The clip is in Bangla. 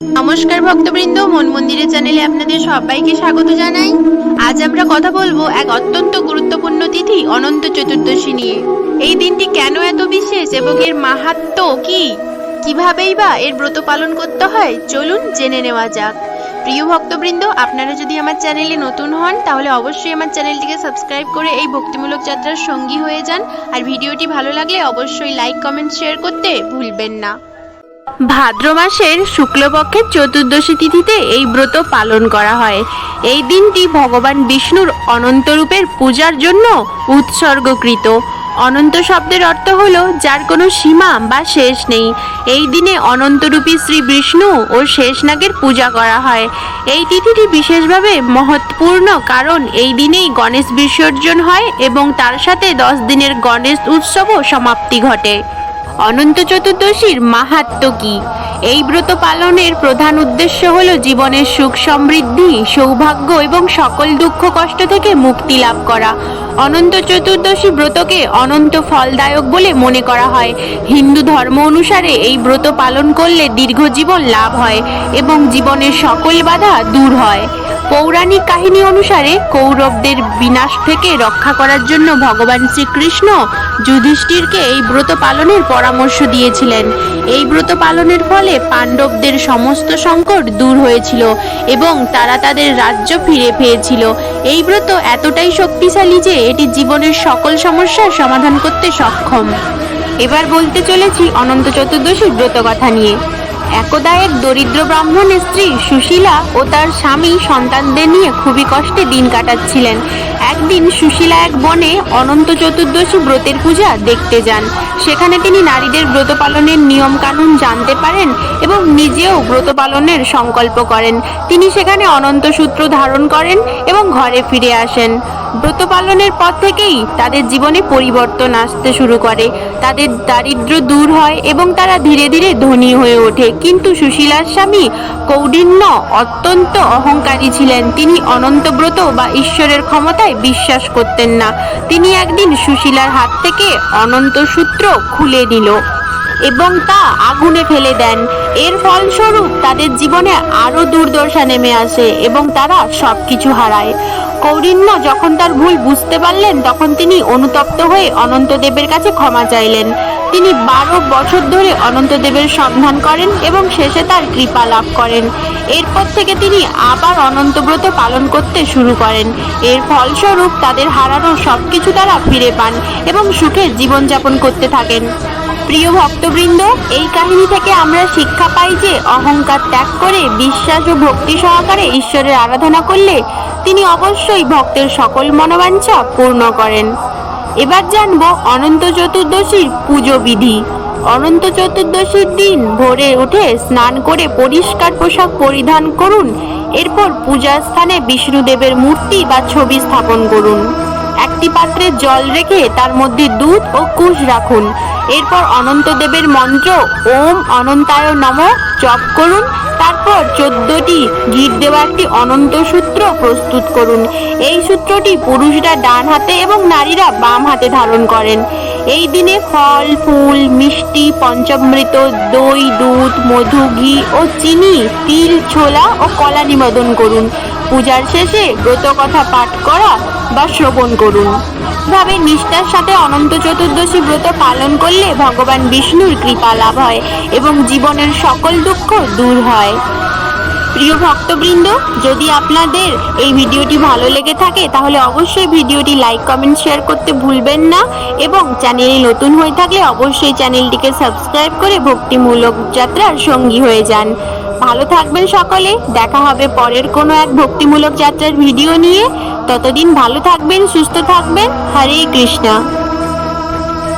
নমস্কার ভক্তবৃন্দ, মন মন্দিরের চ্যানেলে আপনাদের সবাইকে স্বাগত জানাই। আজ আমরা কথা বলব এক অত্যন্ত গুরুত্বপূর্ণ তিথি, অনন্ত চতুর্দশী নিয়ে। এই দিনটি কেন এত বিশেষ এবং এর মাহাত্ম্য কি? কিভাবেই বা এর ব্রত পালন করতে হয়? চলুন জেনে নেওয়া যাক। প্রিয় ভক্তবৃন্দ, আপনারা যদি আমার চ্যানেলে নতুন হন, তাহলে অবশ্যই আমার চ্যানেলটিকে সাবস্ক্রাইব করে এই ভক্তিমূলক যাত্রার সঙ্গী হয়ে যান। আর ভিডিওটি ভালো লাগলে অবশ্যই লাইক, কমেন্ট, শেয়ার করতে ভুলবেন না। ভাদ্র মাসের শুক্লপক্ষের চতুর্দশী তিথিতে এই ব্রত পালন করা হয়। এই দিনটি ভগবান বিষ্ণুর অনন্ত রূপের পূজার জন্য উৎসর্গকৃত। অনন্ত শব্দের অর্থ হলো যার কোনো সীমা বা শেষ নেই। এই দিনে অনন্তরূপী শ্রী বিষ্ণু ও শেষনাগের পূজা করা হয়। এই তিথিটি বিশেষভাবে মহত্বপূর্ণ কারণ এই দিনেই গণেশ বিসর্জন হয় এবং তার সাথে দশ দিনের গণেশ উৎসবও সমাপ্তি ঘটে। অনন্ত চতুর্দশীর মাহাত্ম কি? এই ব্রত পালনের প্রধান উদ্দেশ্য হল জীবনের সুখ সমৃদ্ধি, সৌভাগ্য এবং সকল দুঃখ কষ্ট থেকে মুক্তি লাভ করা। অনন্ত চতুর্দশী ব্রতকে অনন্ত ফলদায়ক বলে মনে করা হয়। হিন্দু ধর্ম অনুসারে এই ব্রত পালন করলে দীর্ঘ জীবন লাভ হয় এবং জীবনের সকল বাধা দূর হয়। পৌরাণিক কাহিনী অনুসারে কৌরবদের বিনাশ থেকে রক্ষা করার জন্য ভগবান শ্রীকৃষ্ণ যুধিষ্ঠিরকে এই ব্রত পালনের পরামর্শ দিয়েছিলেন। এই ব্রত পালনের ফলে পাণ্ডবদের সমস্ত সংকট দূর হয়েছিল এবং তারা তাদের রাজ্য ফিরে পেয়েছিল। এই ব্রত এতটাই শক্তিশালী যে এটি জীবনের সকল সমস্যার সমাধান করতে সক্ষম। এবার বলতে চলেছি অনন্ত চতুর্দশীর ব্রত কথা নিয়ে। একদা এক দরিদ্র ব্রাহ্মণের স্ত্রী সুশীলা ও তার স্বামী সন্তানদের নিয়ে খুবই কষ্টে দিন কাটাচ্ছিলেন। একদিন সুশীলা এক বনে অনন্ত চতুর্দশী ব্রতের পূজা দেখতে যান। সেখানে তিনি নারীদের ব্রত পালনের নিয়ম কানুন জানতে পারেন এবং নিজেও ব্রত পালনের সংকল্প করেন। তিনি সেখানে অনন্ত সূত্র ধারণ করেন এবং ঘরে ফিরে আসেন। ব্রত পালনের পর থেকেই তাদের জীবনে পরিবর্তন আসতে শুরু করে। তাদের দারিদ্র দূর হয় এবং তারা ধীরে ধীরে ধনী হয়ে ওঠে। কিন্তু সুশীলার স্বামী কৌডিন্য অত্যন্ত অহংকারী ছিলেন। তিনি অনন্তব্রত বা ঈশ্বরের ক্ষমতায় বিশ্বাস করতেন না। তিনি একদিন সুশীলার হাত থেকে অনন্ত সূত্র খুলে নিল এবং তা আগুনে ফেলে দেন। এর ফলস্বরূপ তাদের জীবনে আরও দুর্দশা নেমে আসে এবং তারা সবকিছু হারায়। কৌরিন্য যখন তার ভুল বুঝতে পারলেন, তখন তিনি অনুতপ্ত হয়ে অনন্তদেবের কাছে ক্ষমা চাইলেন। তিনি বারো বছর ধরে অনন্তদেবের সন্ধান করেন এবং শেষে তার কৃপা লাভ করেন। এরপর থেকে তিনি আবার অনন্তব্রত পালন করতে শুরু করেন। এর ফলস্বরূপ তাদের হারানো সবকিছু তারা ফিরে পান এবং সুখে জীবনযাপন করতে থাকেন। প্রিয় ভক্তবৃন্দ, এই কাহিনী থেকে আমরা শিক্ষা পাই যে অহংকার ত্যাগ করে বিশ্বাস ও ভক্তি সহকারে ঈশ্বরের আরাধনা করলে তিনি অবশ্যই ভক্তের সকল মনোবাঞ্ছা পূর্ণ করেন। এবার জানব অনন্ত চতুর্দশীর পুজো বিধি। অনন্ত চতুর্দশীর দিন ভোরে উঠে স্নান করে পরিষ্কার পোশাক পরিধান করুন, এরপর পূজার স্থানে বিষ্ণুদেবের মূর্তি বা ছবি স্থাপন করুন। একটি পাত্রে জল রেখে তার মধ্যে দুধ ও কুশ রাখুন এরপর অনন্তদেবের মন্ত্র, ওম অনন্তায় নম, জপ করুন। তারপর চোদ্দটি গিট দেওয়া একটি অনন্ত সূত্র প্রস্তুত করুন। এই সূত্রটি পুরুষরা ডান হাতে এবং নারীরা বাম হাতে ধারণ করেন। এই দিনে ফল, ফুল, মিষ্টি, পঞ্চামৃত, দই, দুধ, মধু, ঘি ও চিনি, তিল, ছোলা ও কলা নিবেদন করুন। পূজার শেষে ব্রত কথা পাঠ করা বা শ্রবণ করুন। ভাবে নিষ্ঠার সাথে অনন্ত চতুর্দশী ব্রত পালন করলে ভগবান বিষ্ণুর কৃপা লাভ হয় এবং জীবনের সকল দুঃখ দূর হয়। প্রিয় ভক্তবৃন্দ, যদি আপনাদের এই ভিডিওটি ভালো লেগে থাকে, তাহলে অবশ্যই ভিডিওটি লাইক, কমেন্ট, শেয়ার করতে ভুলবেন না এবং চ্যানেলে নতুন হয়ে থাকলে অবশ্যই চ্যানেলটিকে সাবস্ক্রাইব করে ভক্তিমূলক যাত্রার সঙ্গী হয়ে যান। ভালো থাকবেন সকলে। দেখা হবে পরের কোনো এক ভক্তিমূলক যাত্রার ভিডিও নিয়ে। ততদিন ভালো থাকবেন, সুস্থ থাকবেন। হরে কৃষ্ণা।